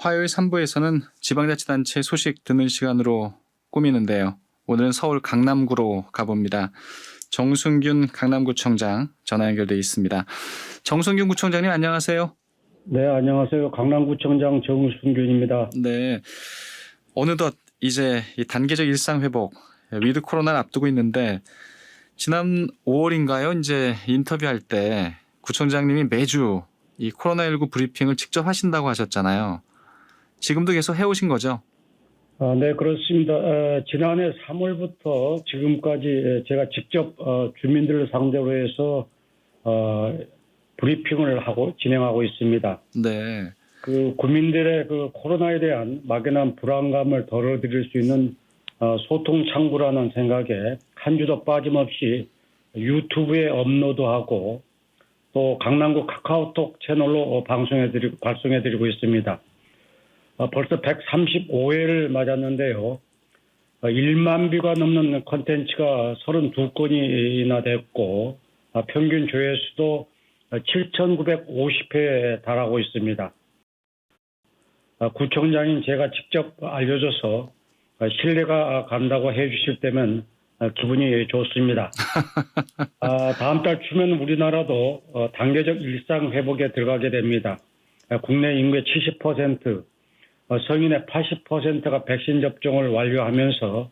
화요일 3부에서는 지방자치단체 소식 듣는 시간으로 꾸미는데요. 오늘은 서울 강남구로 가봅니다. 정순균 강남구청장 전화 연결돼 있습니다. 정순균 구청장님 안녕하세요. 네, 안녕하세요. 강남구청장 정순균입니다. 네. 어느덧 이제 이 단계적 일상 회복 위드 코로나를 앞두고 있는데 지난 5월인가요? 이제 인터뷰할 때 구청장님이 매주 이 코로나19 브리핑을 직접 하신다고 하셨잖아요. 지금도 계속 해오신 거죠? 아, 네, 그렇습니다. 어, 지난해 3월부터 지금까지 제가 직접 어, 주민들을 상대로 해서 어, 브리핑을 하고 진행하고 있습니다. 네. 그 국민들의 그 코로나에 대한 막연한 불안감을 덜어드릴 수 있는 어, 소통 창구라는 생각에 한 주도 빠짐없이 유튜브에 업로드하고 또 강남구 카카오톡 채널로 어, 방송해드리고 발송해드리고 있습니다. 어, 벌써 135회를 맞았는데요. 어, 1만 뷰가 넘는 컨텐츠가 32건이나 됐고 어, 평균 조회수도 7,950회에 달하고 있습니다. 어, 구청장인 제가 직접 알려줘서 어, 신뢰가 간다고 해주실 때면 어, 기분이 좋습니다. 아, 다음 달 초면 우리나라도 어, 단계적 일상 회복에 들어가게 됩니다. 어, 국내 인구의 70%, 어, 성인의 80%가 백신 접종을 완료하면서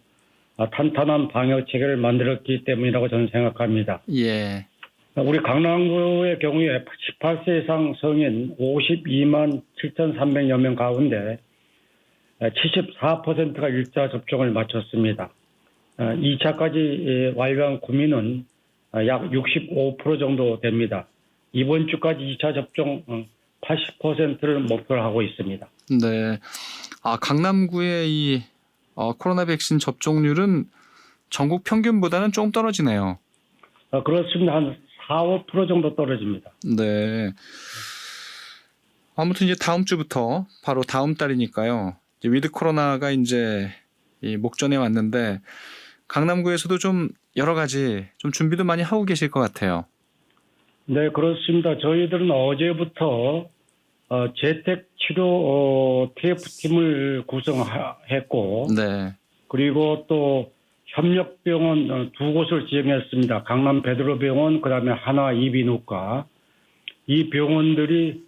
어, 탄탄한 방역 체계를 만들었기 때문이라고 저는 생각합니다. 예. 우리 강남구의 경우에 18세 이상 성인 52만 7,300여 명 가운데 74%가 일차 접종을 마쳤습니다. 2차까지 완료한 구민은 약 65% 정도 됩니다. 이번 주까지 2차 접종 80%를 목표로 하고 있습니다. 네. 아, 강남구의 이 어, 코로나 백신 접종률은 전국 평균보다는 조금 떨어지네요. 어, 그렇습니다. 한 4, 5% 정도 떨어집니다. 네. 아무튼 이제 다음 주부터 바로 다음 달이니까요. 이제 위드 코로나가 이제 이 목전에 왔는데 강남구에서도 좀 여러 가지 좀 준비도 많이 하고 계실 것 같아요. 네, 그렇습니다. 저희들은 어제부터 어, 재택 치료 어, TF팀을 구성했고 네. 그리고 또 협력병원 어, 두 곳을 지정했습니다. 강남 베드로병원, 그다음에 하나 이비인후과. 이 병원들이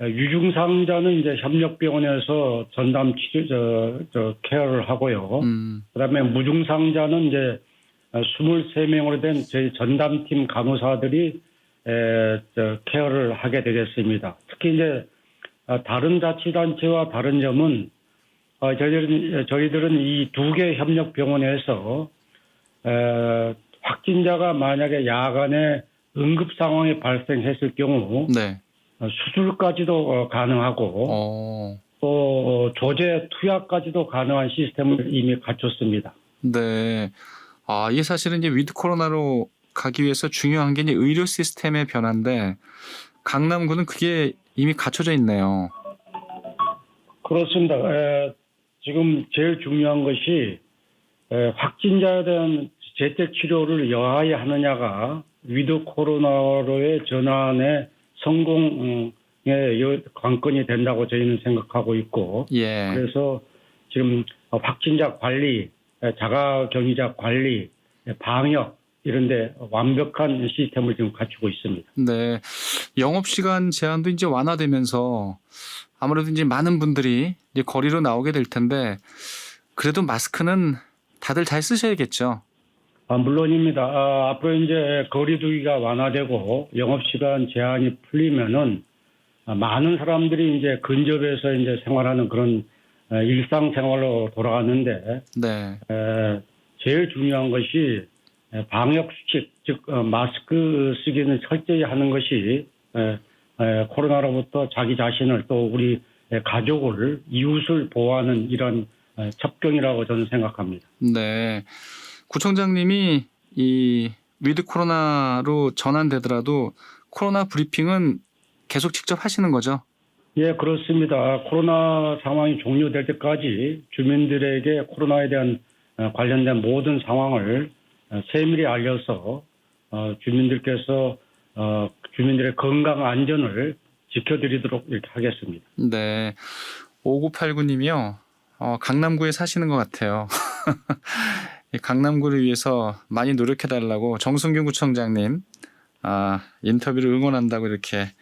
어, 유증상자는 이제 협력병원에서 전담 치료 저, 저 케어를 하고요. 음. 그다음에 무증상자는 이제 23명으로 된 저희 전담팀 간호사들이 에, 저, 케어를 하게 되겠습니다. 특히 이제 어, 다른 자치단체와 다른 점은 어, 저희들은 저희들은 이 두 개 협력 병원에서 에, 확진자가 만약에 야간에 응급 상황이 발생했을 경우 네. 어, 수술까지도 어, 가능하고 어. 또 어, 조제 투약까지도 가능한 시스템을 이미 갖췄습니다. 네. 아, 이게 사실은 이제 위드 코로나로 가기 위해서 중요한 게 이제 의료 시스템의 변화인데 강남구는 그게 이미 갖춰져 있네요. 그렇습니다. 에, 지금 제일 중요한 것이 에, 확진자에 대한 재택 치료를 여하야 하느냐가 위드 코로나로의 전환의 성공의 여- 관건이 된다고 저희는 생각하고 있고 예. 그래서 지금 확진자 관리, 에, 자가 격리자 관리, 에, 방역 이런데 완벽한 시스템을 지금 갖추고 있습니다. 네. 영업 시간 제한도 이제 완화되면서 아무래도 이제 많은 분들이 이제 거리로 나오게 될 텐데 그래도 마스크는 다들 잘 쓰셔야겠죠. 아, 물론입니다. 아, 앞으로 이제 거리두기가 완화되고 영업 시간 제한이 풀리면은 아, 많은 사람들이 이제 근접해서 이제 생활하는 그런 에, 일상생활로 돌아가는데 네. 에, 제일 중요한 것이 에, 방역 수칙, 즉 어, 마스크 쓰기는 철저히 하는 것이 코로나로부터 자기 자신을 또 우리 에, 가족을 이웃을 보호하는 이런 에, 첩경이라고 저는 생각합니다. 네. 구청장님이 이 위드 코로나로 전환되더라도 코로나 브리핑은 계속 직접 하시는 거죠? 예, 그렇습니다. 코로나 상황이 종료될 때까지 주민들에게 코로나에 대한 어, 관련된 모든 상황을 어, 세밀히 알려서 어, 주민들께서 어, 주민들의 건강 안전을 지켜드리도록 이렇게 하겠습니다. 네. 5989님이요. 어, 강남구에 사시는 것 같아요. 이 강남구를 위해서 많이 노력해달라고 정승균 구청장님 아, 인터뷰를 응원한다고 이렇게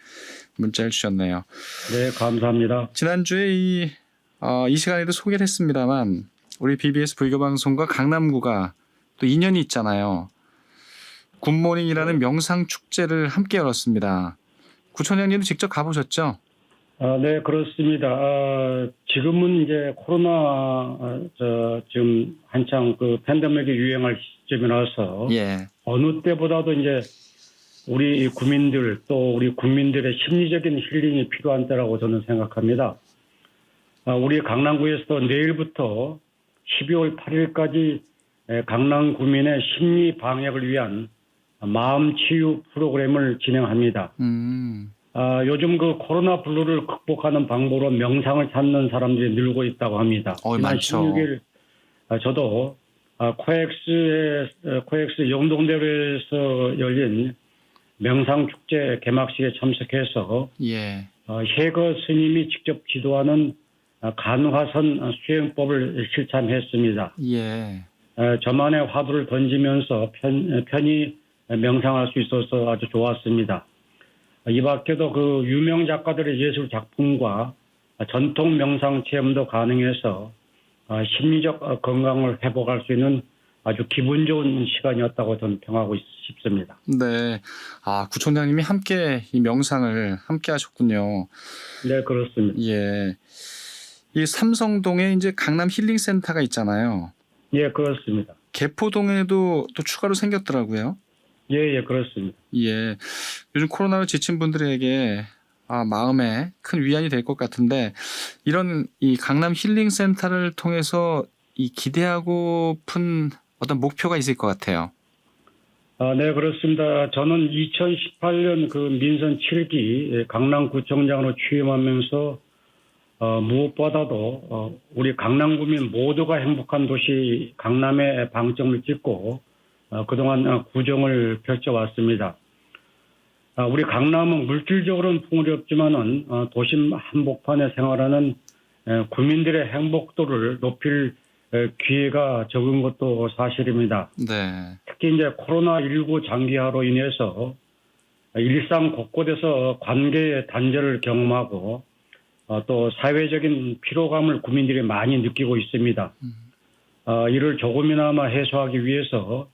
문자를 주셨네요. 네, 감사합니다. 지난주에 이, 어, 이 시간에도 소개를 했습니다만 우리 BBS 불교방송과 강남구가 또 인연이 있잖아요. 굿모닝이라는 명상 축제를 함께 열었습니다. 구청장님도 직접 가보셨죠? 아, 네, 그렇습니다. 아, 지금은 이제 코로나, 아, 저, 지금 한창 그 팬데믹이 유행할 시점이라서 예. 어느 때보다도 이제 우리 국민들 또 우리 국민들의 심리적인 힐링이 필요한 때라고 저는 생각합니다. 아, 우리 강남구에서도 내일부터 12월 8일까지 강남 구민의 심리 방역을 위한 마음 치유 프로그램을 진행합니다. 음. 아, 요즘 그 코로나 블루를 극복하는 방법으로 명상을 찾는 사람들이 늘고 있다고 합니다. 어, 지난 많죠. 16일 아, 저도 아, 코엑스의 어, 코엑스 영동대로에서 열린 명상 축제 개막식에 참석해서 예. 어, 해거 스님이 직접 지도하는 아, 간화선 수행법을 실참했습니다. 예. 에, 저만의 화두를 던지면서 편, 편히 명상할 수 있어서 아주 좋았습니다. 이 밖에도 그 유명 작가들의 예술 작품과 전통 명상 체험도 가능해서 어, 심리적 어, 건강을 회복할 수 있는 아주 기분 좋은 시간이었다고 저는 평하고 있- 싶습니다. 네. 아, 구청장님이 함께 이 명상을 함께 하셨군요. 네, 그렇습니다. 예. 이 삼성동에 이제 강남 힐링센터가 있잖아요. 예, 그렇습니다. 개포동에도 또 추가로 생겼더라고요. 예, 예, 그렇습니다. 예. 요즘 코로나로 지친 분들에게 아, 마음에 큰 위안이 될 것 같은데 이런 이 강남 힐링 센터를 통해서 이 기대하고픈 어떤 목표가 있을 것 같아요. 아, 네, 그렇습니다. 저는 2018년 그 민선 7기 강남구청장으로 취임하면서 어, 무엇보다도 어, 우리 강남구민 모두가 행복한 도시 강남에 방점을 찍고 어, 그동안 어, 구정을 펼쳐왔습니다. 아, 우리 강남은 물질적으로는 풍요리 없지만은 어, 도심 한복판에 생활하는 에, 구민들의 행복도를 높일 에, 기회가 적은 것도 사실입니다. 네. 특히 이제 코로나19 장기화로 인해서 일상 곳곳에서 관계의 단절을 경험하고 어, 또 사회적인 피로감을 국민들이 많이 느끼고 있습니다. 어, 이를 조금이나마 해소하기 위해서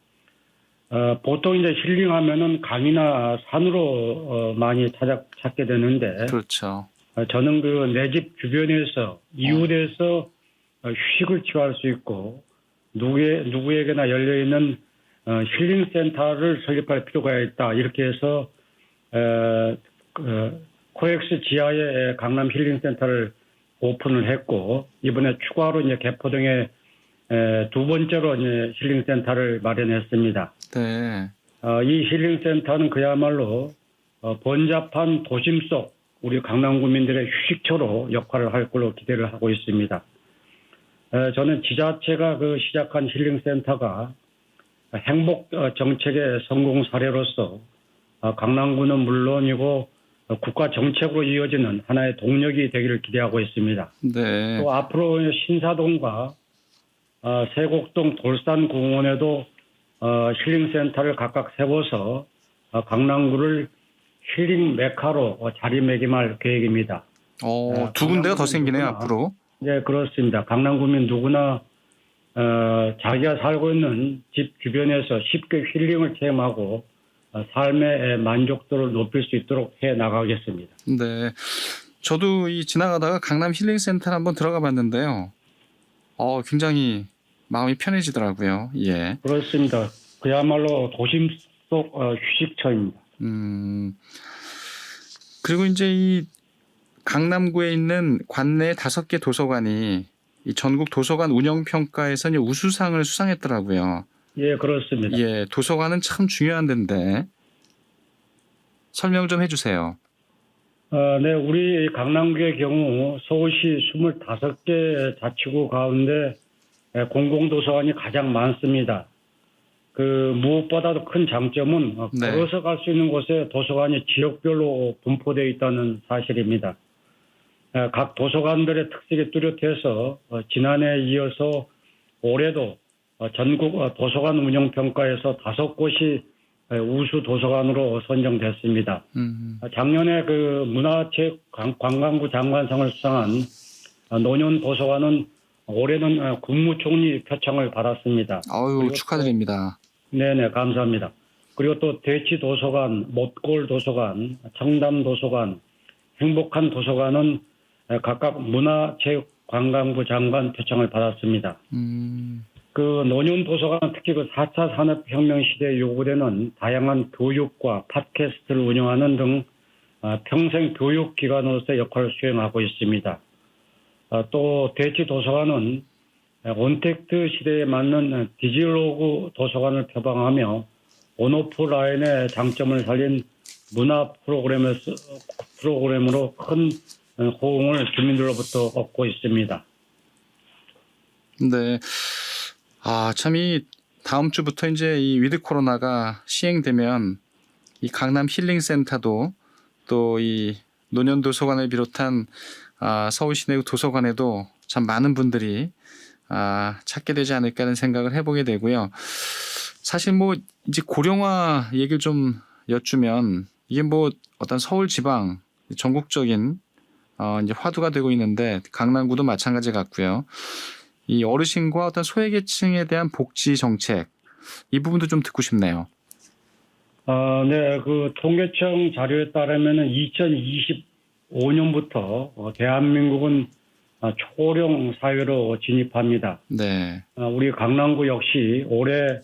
어, 보통 이제 힐링하면은 강이나 산으로 어, 많이 찾아, 찾게 되는데 그렇죠. 어, 저는 그 내 집 주변에서 이웃에서 어, 휴식을 취할 수 있고 누구에, 누구에게나 열려 있는 어, 힐링 센터를 설립할 필요가 있다 이렇게 해서 에, 그, 코엑스 지하에 강남 힐링 센터를 오픈을 했고 이번에 추가로 이제 개포동에 에, 두 번째로 이제 힐링 센터를 마련했습니다. 네. 어, 이 힐링센터는 그야말로 어, 번잡한 도심 속 우리 강남 구민들의 휴식처로 역할을 할 걸로 기대를 하고 있습니다. 에, 저는 지자체가 그 시작한 힐링센터가 행복 어, 정책의 성공 사례로서 어, 강남구는 물론이고 어, 국가 정책으로 이어지는 하나의 동력이 되기를 기대하고 있습니다. 네. 또 앞으로 신사동과 어, 세곡동 돌산공원에도 어, 힐링센터를 각각 세워서 어, 강남구를 힐링 메카로 어, 자리매김할 계획입니다. 어, 네, 두 군데가 더 생기네요, 누구나. 앞으로. 네, 그렇습니다. 강남구민 누구나 어, 자기가 살고 있는 집 주변에서 쉽게 힐링을 체험하고 어, 삶의 만족도를 높일 수 있도록 해 나가겠습니다. 네. 저도 이 지나가다가 강남 힐링 센터를 한번 들어가 봤는데요. 어, 굉장히 마음이 편해지더라고요. 예. 그렇습니다. 그야말로 도심 속 어, 휴식처입니다. 음. 그리고 이제 이 강남구에 있는 관내 다섯 개 도서관이 이 전국 도서관 운영 평가에서 이제 우수상을 수상했더라고요. 예, 그렇습니다. 예, 도서관은 참 중요한 데인데 설명 좀 해주세요. 어, 네, 우리 강남구의 경우 서울시 25개 자치구 가운데 에, 공공도서관이 가장 많습니다. 그 무엇보다도 큰 장점은 어, 네. 걸어서 갈 수 있는 곳에 도서관이 지역별로 분포되어 있다는 사실입니다. 어, 각 도서관들의 특색이 뚜렷해서 어, 지난해에 이어서 올해도 어, 전국 어, 도서관 운영 평가에서 다섯 곳이 어, 우수 도서관으로 선정됐습니다. 음, 어, 작년에 그 문화체육 관광부 장관상을 수상한 어, 노년 도서관은 올해는 어, 국무총리 표창을 받았습니다. 아유 축하드립니다. 네네 감사합니다. 그리고 또 대치 도서관, 못골 도서관, 청담 도서관, 행복한 도서관은 어, 각각 문화체육 관광부 장관 표창을 받았습니다. 음, 그 노년 도서관은 특히 그 4차 산업혁명 시대에 요구되는 다양한 교육과 팟캐스트를 운영하는 등 어, 평생 교육기관으로서의 역할을 수행하고 있습니다. 어, 또 대치 도서관은 온택트 시대에 맞는 디지로그 도서관을 표방하며 온오프라인의 장점을 살린 문화 프로그램으로 큰 호응을 주민들로부터 얻고 있습니다. 네. 아, 참 이 다음 주부터 이제 이 위드 코로나가 시행되면 이 강남 힐링 센터도 또 이 노년 도서관을 비롯한 아, 서울 시내 도서관에도 참 많은 분들이 아, 찾게 되지 않을까 하는 생각을 해보게 되고요. 사실 뭐 이제 고령화 얘기를 좀 여쭈면 이게 뭐 어떤 서울 지방 전국적인 어, 이제 화두가 되고 있는데 강남구도 마찬가지 같고요. 이 어르신과 어떤 소외계층에 대한 복지 정책 이 부분도 좀 듣고 싶네요. 아, 네, 그 통계청 자료에 따르면은 2025년부터 어, 대한민국은 아, 초고령 사회로 진입합니다. 네, 아, 우리 강남구 역시 올해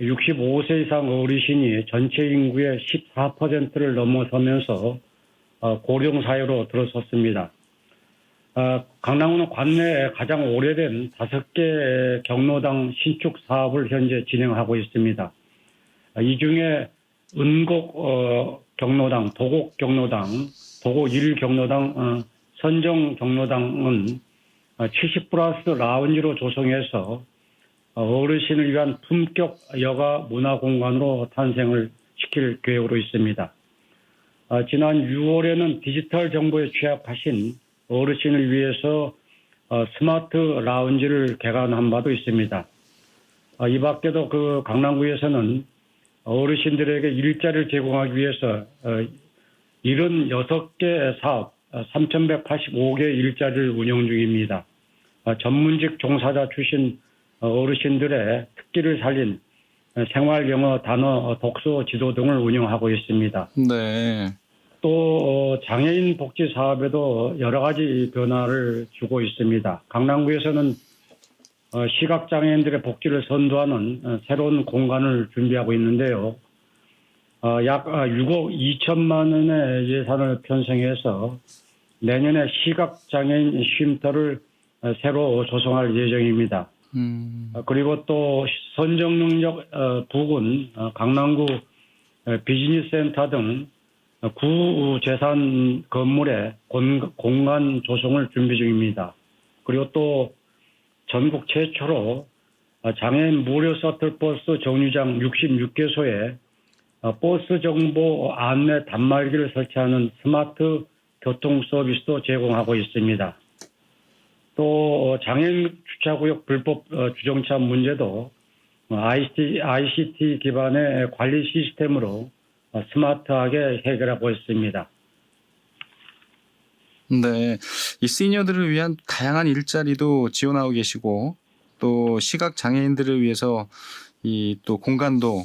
65세 이상 어르신이 전체 인구의 14%를 넘어서면서 어, 고령 사회로 들어섰습니다. 아, 강남구는 관내에 가장 오래된 다섯 개 경로당 신축 사업을 현재 진행하고 있습니다. 아, 이 중에 은곡 어, 경로당, 도곡 경로당, 도곡 1 경로당, 어, 선정 경로당은 70 플러스 라운지로 조성해서 어, 어르신을 위한 품격 여가 문화 공간으로 탄생을 시킬 계획으로 있습니다. 아, 지난 6월에는 디지털 정보에 취약하신 어르신을 위해서 어, 스마트 라운지를 개관한 바도 있습니다. 아, 이 밖에도 그 강남구에서는 어르신들에게 일자리를 제공하기 위해서 어, 76개 사업, 3,185개 일자리를 운영 중입니다. 어, 전문직 종사자 출신 어, 어르신들의 특기를 살린 어, 생활 영어, 단어, 어, 독서 지도 등을 운영하고 있습니다. 네, 또 어, 장애인 복지 사업에도 여러 가지 변화를 주고 있습니다. 강남구에서는 어, 시각 장애인들의 복지를 선도하는 어, 새로운 공간을 준비하고 있는데요. 어, 약 어, 6억 2천만 원의 예산을 편성해서 내년에 시각 장애인 쉼터를 어, 새로 조성할 예정입니다. 음, 어, 그리고 또 선정 능력 어, 부근 어, 강남구 어, 비즈니스 센터 등 어, 구재산 건물의 공- 공간 조성을 준비 중입니다. 그리고 또 전국 최초로 어, 장애인 무료 서틀버스 정류장 66개소에 어, 버스 정보 안내 단말기를 설치하는 스마트 교통 서비스도 제공하고 있습니다. 또 어, 장애인 주차구역 불법 어, 주정차 문제도 어, ICT, ICT 기반의 관리 시스템으로 어, 스마트하게 해결하고 있습니다. 네. 이 시니어들을 위한 다양한 일자리도 지원하고 계시고 또 시각 장애인들을 위해서 이 또 공간도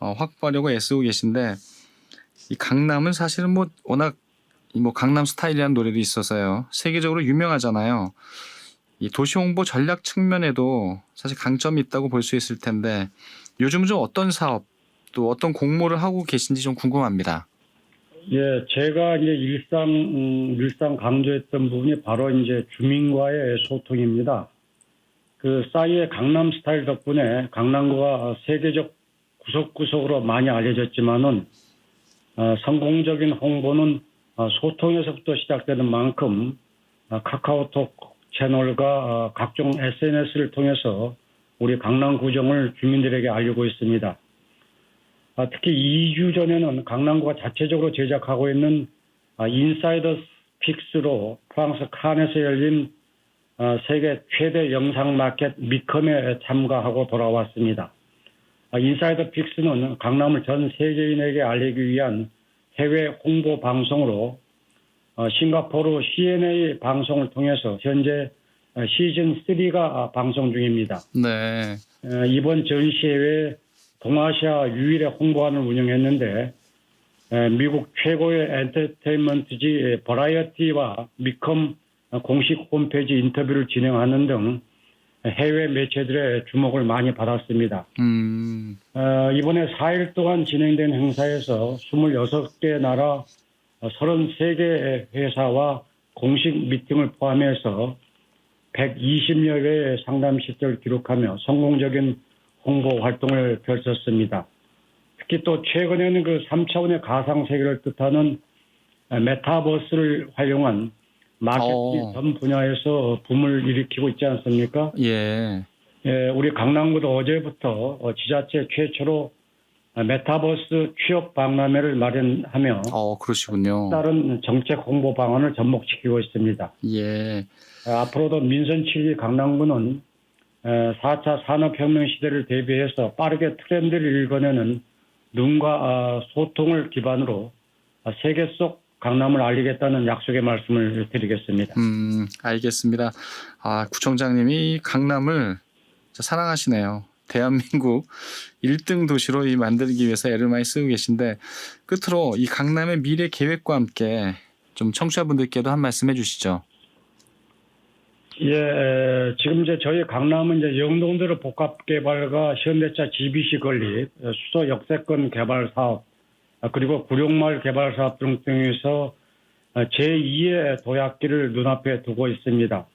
어, 확보하려고 애쓰고 계신데 이 강남은 사실은 뭐 워낙 이뭐 강남 스타일이라는 노래도 있어서요 세계적으로 유명하잖아요. 이 도시 홍보 전략 측면에도 사실 강점이 있다고 볼 수 있을 텐데 요즘은 좀 어떤 사업 또 어떤 공모를 하고 계신지 좀 궁금합니다. 예, 제가 이제 일상 음, 일상 강조했던 부분이 바로 이제 주민과의 소통입니다. 그 싸이의 강남 스타일 덕분에 강남구가 세계적 구석구석으로 많이 알려졌지만은 어, 성공적인 홍보는 어, 소통에서부터 시작되는 만큼 어, 카카오톡 채널과 어, 각종 SNS를 통해서 우리 강남 구정을 주민들에게 알리고 있습니다. 아, 특히 2주 전에는 강남구가 자체적으로 제작하고 있는 아, 인사이더 픽스로 프랑스 칸에서 열린 어, 세계 최대 영상 마켓 미컴에 참가하고 돌아왔습니다. 아, 인사이더 픽스는 강남을 전 세계인에게 알리기 위한 해외 홍보 방송으로 어, 싱가포르 CNA 방송을 통해서 현재 어, 시즌 3가 방송 중입니다. 네. 어, 이번 전시회에 동아시아 유일의 홍보관을 운영했는데 에, 미국 최고의 엔터테인먼트지 버라이어티와 미컴 공식 홈페이지 인터뷰를 진행하는 등 해외 매체들의 주목을 많이 받았습니다. 음. 어, 이번에 4일 동안 진행된 행사에서 26개 나라 33개 회사와 공식 미팅을 포함해서 120여 회의 상담 시대를 기록하며 성공적인 홍보 활동을 펼쳤습니다. 특히 또 최근에는 그 3차원의 가상 세계를 뜻하는 메타버스를 활용한 마케팅 어. 전 분야에서 붐을 일으키고 있지 않습니까? 예. 예, 우리 강남구도 어제부터 어, 지자체 최초로 어, 메타버스 취업 박람회를 마련하며 어, 그러시군요. 다른 정책 홍보 방안을 접목시키고 있습니다. 예. 어, 앞으로도 민선 7기 강남구는 어, 4차 산업혁명 시대를 대비해서 빠르게 트렌드를 읽어내는 눈과 어, 소통을 기반으로 어, 세계 속 강남을 알리겠다는 약속의 말씀을 드리겠습니다. 음, 알겠습니다. 아, 구청장님이 강남을 사랑하시네요. 대한민국 1등 도시로 이 만들기 위해서 애를 많이 쓰고 계신데 끝으로 이 강남의 미래 계획과 함께 좀 청취자분들께도 한 말씀 해주시죠. 예, 에, 지금 이제 저희 강남은 이제 영동도로 복합 개발과 현대차 GBC 건립, 어, 수도 역세권 개발 사업, 아, 그리고 구룡마을 개발 사업 등 등에서 어, 제2의 도약기를 눈앞에 두고 있습니다.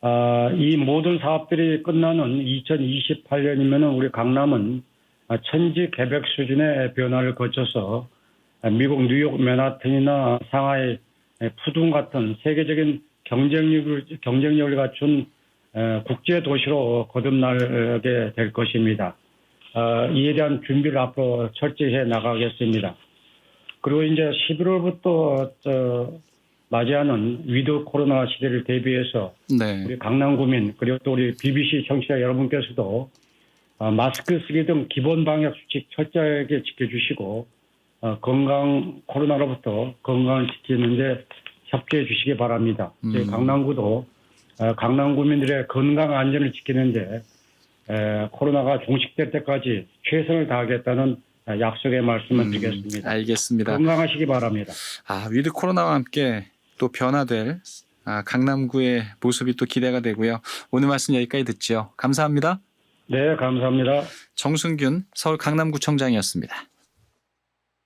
아, 이 모든 사업들이 끝나는 2028년이면은 우리 강남은 아, 천지 개벽 수준의 변화를 거쳐서 아, 미국 뉴욕 맨하튼이나 상하이 에, 푸둥 같은 세계적인 경쟁력을 경쟁력을 갖춘 에, 국제 도시로 거듭나게 될 것입니다. 어, 이에 대한 준비를 앞으로 철저히 해 나가겠습니다. 그리고 이제 11월부터 저, 맞이하는 위드 코로나 시대를 대비해서 네. 우리 강남 구민 그리고 또 우리 BBC 청취자 여러분께서도 어, 마스크 쓰기 등 기본 방역 수칙 철저하게 지켜주시고 어, 건강 코로나로부터 건강을 지키는데 협조해 주시기 바랍니다. 저희 음. 강남구도 어, 강남구민들의 건강 안전을 지키는데 에, 코로나가 종식될 때까지 최선을 다하겠다는 어, 약속의 말씀을 음, 드리겠습니다. 알겠습니다. 건강하시기 바랍니다. 아, 위드 코로나와 함께 또 변화될 아, 강남구의 모습이 또 기대가 되고요. 오늘 말씀 여기까지 듣지요. 감사합니다. 네, 감사합니다. 정순균 서울 강남구청장이었습니다.